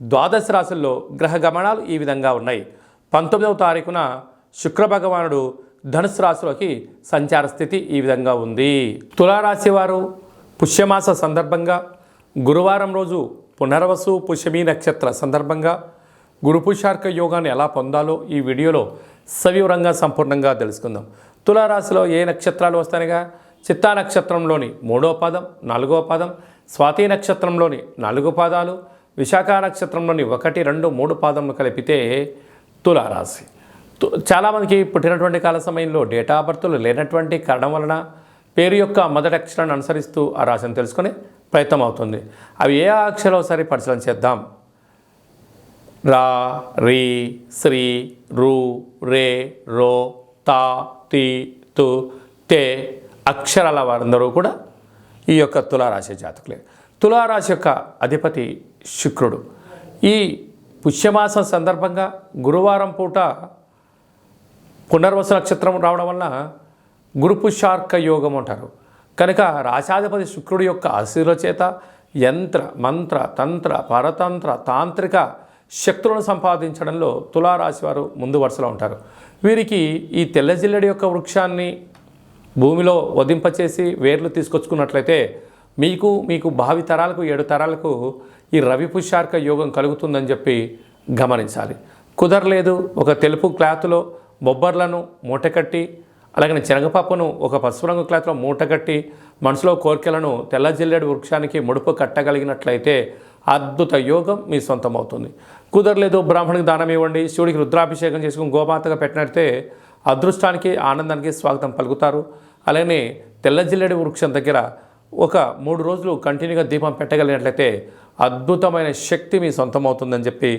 ద్వాదశ రాశుల్లో గ్రహ గమనాలు ఈ విధంగా ఉన్నాయి. పంతొమ్మిదవ తారీఖున శుక్రభగవానుడు ధనుసు రాశిలోకి సంచార స్థితి ఈ విధంగా ఉంది. తులారాశి వారు పుష్యమాస సందర్భంగా గురువారం రోజు పునర్వసు పుష్యమీ నక్షత్ర సందర్భంగా గురుపుషార్క యోగాన్ని ఎలా పొందాలో ఈ వీడియోలో సవివరంగా సంపూర్ణంగా తెలుసుకుందాం. తులారాశిలో ఏ నక్షత్రాలు వస్తాయిగా? చిత్తా నక్షత్రంలోని మూడో పాదం నాలుగో పాదం స్వాతి నక్షత్రంలోని నాలుగు పాదాలు విశాఖ నక్షత్రంలోని ఒకటి రెండు మూడు పాదములు కలిపితే తులారాశి. తు- చాలామందికి పుట్టినటువంటి కాల సమయంలో డేటా ఆఫ్ బర్త్లు లేనటువంటి కారణం వలన పేరు యొక్క మొదటి అక్షరాన్ని అనుసరిస్తూ ఆ రాశిని తెలుసుకునే ప్రయత్నం అవుతుంది. అవి ఏ అక్షరం ఒకసారి పరిశీలన చేద్దాం. రా రీ శ్రీ రు రే రో తా తి తు తే అక్షరాల వారందరూ కూడా ఈ యొక్క తులారాశి జాతకులే. తులారాశి యొక్క అధిపతి శుక్రుడు. ఈ పుష్యమాసం సందర్భంగా గురువారం పూట పునర్వసు నక్షత్రం రావడం వలన గురుపుషార్క యోగం అంటారు. కనుక రాశాధిపతి శుక్రుడి యొక్క ఆశీర్వ చేత యంత్ర మంత్ర తంత్ర పరతంత్ర తాంత్రిక శక్తులను సంపాదించడంలో తులారాశి వారు ముందు వరుసలో ఉంటారు. వీరికి ఈ తెల్లజిల్లడి యొక్క వృక్షాన్ని భూమిలో వదింపచేసి వేర్లు తీసుకొచ్చుకున్నట్లయితే మీకు మీకు భావి తరాలకు ఏడు తరాలకు ఈ రవి పుష్యార్క యోగం కలుగుతుందని చెప్పి గమనించాలి. కుదరలేదు ఒక తెలుపు క్లాత్లో బొబ్బర్లను మూటకట్టి అలాగే శనగపప్పును ఒక పసుపు రంగు క్లాత్లో మూటకట్టి మనసులో కోరికలను తెల్ల జిల్లెడు వృక్షానికి ముడుపు కట్టగలిగినట్లయితే అద్భుత యోగం మీ సొంతం అవుతుంది కుదరలేదు బ్రాహ్మణికి దానం ఇవ్వండి శివుడికి రుద్రాభిషేకం చేసుకుని గోమాతగా పెట్టినట్టే అదృష్టానికి ఆనందానికి స్వాగతం పలుకుతారు. అలాగే తెల్లజిల్లెడు వృక్షం దగ్గర ఒక మూడు రోజులు కంటిన్యూగా దీపం పెట్టగలిగినట్లయితే అద్భుతమైన శక్తి మీ సొంతం అవుతుందని చెప్పి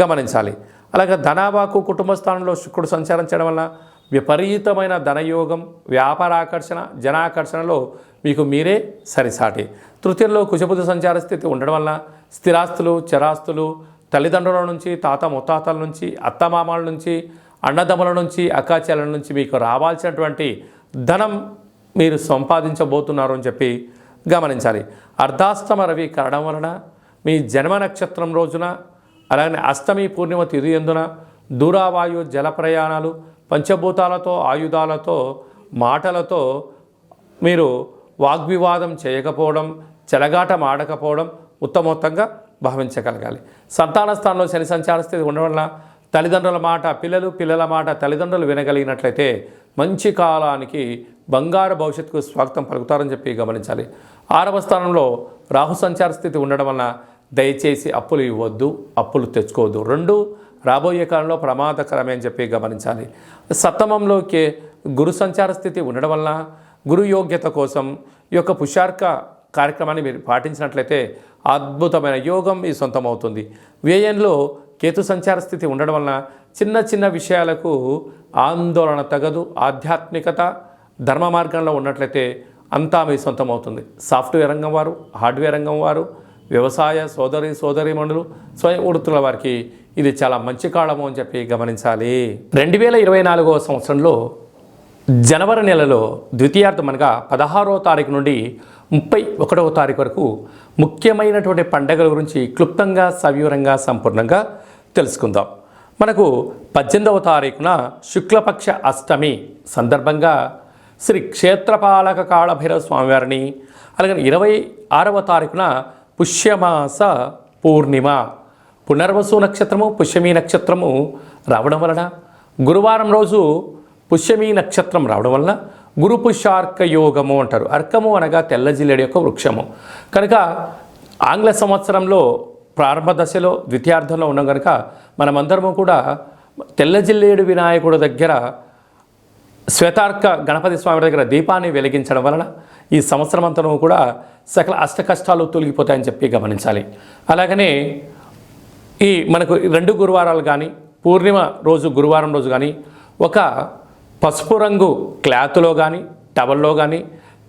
గమనించాలి. అలాగే ధనాబాకు కుటుంబ స్థానంలో శుక్రుడు సంచారం చేయడం వల్ల విపరీతమైన ధనయోగం వ్యాపారాకర్షణ జనాకర్షణలో మీకు మీరే సరిసాటి. తృతీయంలో కుశబుద్ధ సంచార స్థితి ఉండడం వల్ల స్థిరాస్తులు చరాస్తులు తల్లిదండ్రుల నుంచి తాత ముత్తాతల నుంచి అత్తమామల నుంచి అన్నదమ్ముల నుంచి అక్కాచెల నుంచి మీకు రావాల్సినటువంటి ధనం మీరు సంపాదించబోతున్నారు అని చెప్పి గమనించాలి. అర్ధాష్టమ రవి కారణం వలన మీ జన్మ నక్షత్రం రోజున అలాగే అష్టమి పూర్ణిమ తిథి ఎందున దూరావాయు జల ప్రయాణాలు పంచభూతాలతో ఆయుధాలతో మాటలతో మీరు వాగ్వివాదం చేయకపోవడం చెలగాటం ఆడకపోవడం ఉత్తమోత్తంగా భావించగలగాలి. సంతాన స్థానంలో శని సంచార స్థితి ఉండడం వల్ల తల్లిదండ్రుల మాట పిల్లలు పిల్లల మాట తల్లిదండ్రులు వినగలిగినట్లయితే మంచి కాలానికి బంగారు భవిష్యత్తుకు స్వాగతం పలుకుతారని చెప్పి గమనించాలి. ఆరవ స్థానంలో రాహు సంచార స్థితి ఉండడం వలన దయచేసి అప్పులు ఇవ్వద్దు అప్పులు తెచ్చుకోవద్దు. రెండు రాబోయే కాలంలో ప్రమాదకరమే అని చెప్పి గమనించాలి. సప్తమంలోకి గురు సంచార స్థితి ఉండడం వలన గురు యోగ్యత కోసం ఈ యొక్క పుషార్క కార్యక్రమాన్ని మీరు పాటించినట్లయితే అద్భుతమైన యోగం మీ సొంతం అవుతుంది. వ్యయంలో కేతు సంచార స్థితి ఉండడం వలన చిన్న చిన్న విషయాలకు ఆందోళన తగదు ఆధ్యాత్మికత ధర్మ మార్గంలో ఉన్నట్లయితే అంతా మీ సొంతం అవుతుంది. సాఫ్ట్వేర్ రంగం వారు హార్డ్వేర్ రంగం వారు వ్యవసాయ సోదరి సోదరిమణులు స్వయం వృత్తుల వారికి ఇది చాలా మంచి కాలము అని చెప్పి గమనించాలి. రెండు వేల ఇరవై నాలుగవ సంవత్సరంలో జనవరి నెలలో ద్వితీయార్థం అనగా పదహారవ తారీఖు నుండి ముప్పై ఒకటవ తారీఖు వరకు ముఖ్యమైనటువంటి పండగల గురించి క్లుప్తంగా సవివరంగా సంపూర్ణంగా తెలుసుకుందాం. మనకు పద్దెనిమిదవ తారీఖున శుక్లపక్ష అష్టమి సందర్భంగా శ్రీ క్షేత్రపాలక కాళభైరవ స్వామివారిని అలాగే ఇరవై ఆరవ తారీఖున పుష్యమాస పూర్ణిమ. పునర్వసు నక్షత్రము పుష్యమి నక్షత్రము రావడం వలన గురువారం రోజు పుష్యమి నక్షత్రం రావడం వలన గురు పుష్యార్క యోగము అంటారు. అర్కము అనగా తెల్లజిల్యుడు యొక్క వృక్షము. కనుక ఆంగ్ల సంవత్సరంలో ప్రారంభ దశలో ద్వితీయార్థంలో ఉన్నాం కనుక మనమందరము కూడా తెల్ల జిల్లేడు దగ్గర శ్వేతార్క గణపతి స్వామి దగ్గర దీపాన్ని వెలిగించడం వలన ఈ సంవత్సరం అంతను కూడా సకల అష్ట కష్టాలు తొలగిపోతాయని చెప్పి గమనించాలి. అలాగనే ఈ మనకు రెండు గురువారాలు కానీ పూర్ణిమ రోజు గురువారం రోజు కానీ ఒక పసుపు రంగు క్లాత్లో కానీ టవల్లో కానీ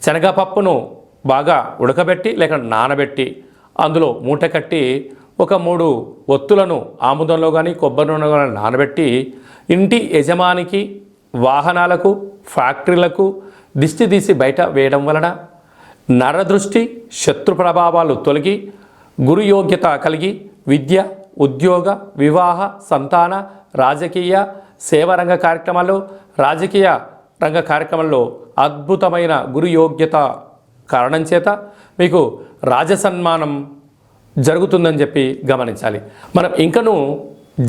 శనగపప్పును బాగా ఉడకబెట్టి లేక నానబెట్టి అందులో మూట కట్టి ఒక మూడు ఒత్తులను ఆముదంలో కానీ కొబ్బరి నూనెలో కానీ నానబెట్టి ఇంటి యజమానికి వాహనాలకు ఫ్యాక్టరీలకు దిష్టి తీసి బయట వేయడం వలన నరదృష్టి శత్రు ప్రభావాలు తొలగి గురు యోగ్యత కలిగి విద్య ఉద్యోగ వివాహ సంతాన రాజకీయ సేవారంగ కార్యక్రమాలు రాజకీయ రంగ కార్యక్రమంలో అద్భుతమైన గురు యోగ్యత కారణం చేత మీకు రాజసన్మానం జరుగుతుందని చెప్పి గమనించాలి. మనం ఇంకనూ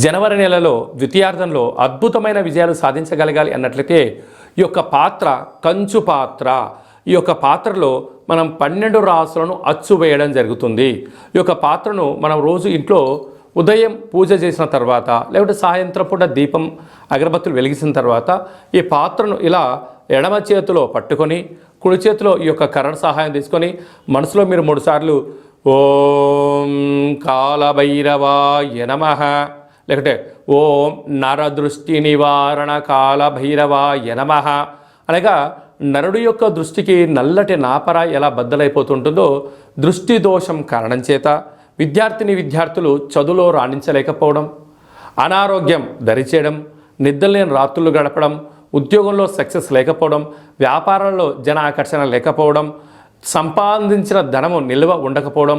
జనవరి నెలలో ద్వితీయార్థంలో అద్భుతమైన విజయాలు సాధించగలగాలి అన్నట్లయితే ఈ యొక్క పాత్ర కంచు పాత్ర ఈ యొక్క పాత్రలో మనం పన్నెండు రాసులను అచ్చు వేయడం జరుగుతుంది. ఈ యొక్క పాత్రను మనం రోజు ఇంట్లో ఉదయం పూజ చేసిన తర్వాత లేకుంటే సాయంత్రం పూట దీపం అగరబత్తులు వెలిగించిన తర్వాత ఈ పాత్రను ఇలా ఎడమ చేతిలో పట్టుకొని కుడి చేతిలో ఈ యొక్క కరణ సహాయం తీసుకొని మనసులో మీరు మూడుసార్లు ఓం కాలభైరవాయ నమ. లేకుంటే ఓం నరదృష్టి నివారణ కాల భైరవ నమః. అనగా నరుడు యొక్క దృష్టికి నల్లటి నాపర ఎలా బద్దలైపోతుంటుందో దృష్టి దోషం కారణం చేత విద్యార్థిని విద్యార్థులు చదువులో రాణించలేకపోవడం అనారోగ్యం దరిచేయడం నిద్రలేని రాత్రులు గడపడం ఉద్యోగంలో సక్సెస్ లేకపోవడం వ్యాపారంలో జన ఆకర్షణ లేకపోవడం సంపాదించిన ధనము నిల్వ ఉండకపోవడం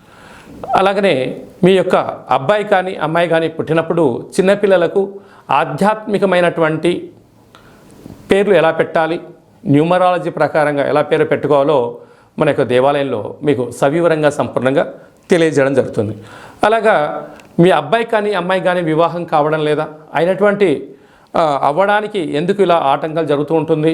అలాగనే మీ యొక్క అబ్బాయి కానీ అమ్మాయి కానీ పుట్టినప్పుడు చిన్నపిల్లలకు ఆధ్యాత్మికమైనటువంటి పేర్లు ఎలా పెట్టాలి న్యూమరాలజీ ప్రకారంగా ఎలా పేరు పెట్టుకోవాలో మన యొక్క దేవాలయంలో మీకు సవివరంగా సంపూర్ణంగా తెలియజేయడం జరుగుతుంది. అలాగా మీ అబ్బాయి కానీ అమ్మాయి కానీ వివాహం కావడం లేదా అయినటువంటి అవ్వడానికి ఎందుకు ఇలా ఆటంకాలు జరుగుతూ ఉంటుంది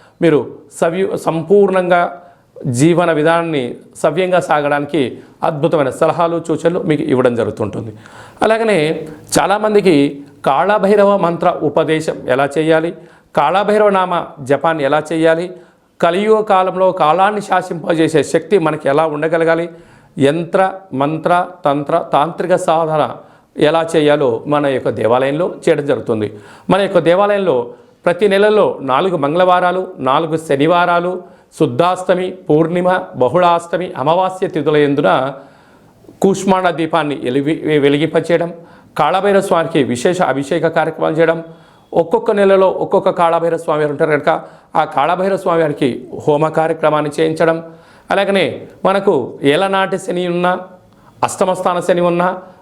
మీరు సవ్యు సంపూర్ణంగా జీవన విధానాన్ని సవ్యంగా సాగడానికి అద్భుతమైన సలహాలు సూచనలు మీకు ఇవ్వడం జరుగుతుంటుంది. అలాగనే చాలామందికి కాళభైరవ మంత్ర ఉపదేశం ఎలా చేయాలి? కాళభైరవ నామ జపాన్ని ఎలా చేయాలి? కలియుగ కాలంలో కాలాన్ని శాసింపజేసే శక్తి మనకి ఎలా ఉండగలగాలి? యంత్ర మంత్ర తంత్ర తాంత్రిక సాధన ఎలా చేయాలో మన యొక్క దేవాలయంలో చేయడం జరుగుతుంది. మన యొక్క దేవాలయంలో ప్రతి నెలలో నాలుగు మంగళవారాలు నాలుగు శనివారాలు శుద్ధాష్టమి పూర్ణిమ బహుళాష్టమి అమావాస్య తిథుల ఎందున కూష్మాండ దీపాన్ని వెలిగి వెలిగింపచేయడం కాళభైరవ స్వామికి విశేష అభిషేక కార్యక్రమాలు చేయడం ఒక్కొక్క నెలలో ఒక్కొక్క కాళభైరవ స్వామి వారు ఉంటారు కనుక ఆ కాళభైరవ స్వామి వారికి హోమ కార్యక్రమాన్ని చేయించడం అలాగనే మనకు ఏలనాటి శని ఉన్నా అష్టమస్థాన శని ఉన్నా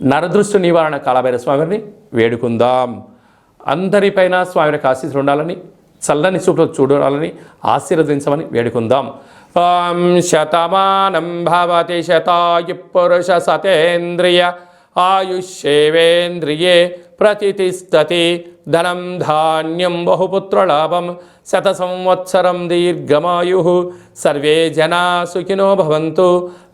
నరదృష్టి నివారణ కాలభైర స్వామిని వేడుకుందాం. అందరిపైన స్వామి యొక్క ఆశీస్సులు ఉండాలని చల్లని చూపులు చూడాలని ఆశీర్వదించమని వేడుకుందాం. శతమానం భవతి శతాయు పురుష సతేంద్రియ ఆయుష్యేవేంద్రియే ప్రతిష్టతి ధనం ధాన్యం బహుపుత్రలాభం శత సంవత్సరం దీర్ఘమాయు సర్వే జనా సుఖినో భవంతు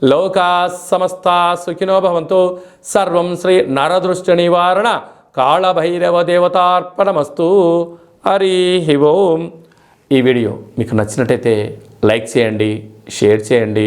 లోకా సమస్తా సుఖినో భవంతు సర్వం శ్రీ నరదృష్టి నివారణ కాళభైరవ దేవతార్పణమస్తు హరి ఓం ఈ వీడియో మీకు నచ్చినట్టయితే లైక్ చేయండి షేర్ చేయండి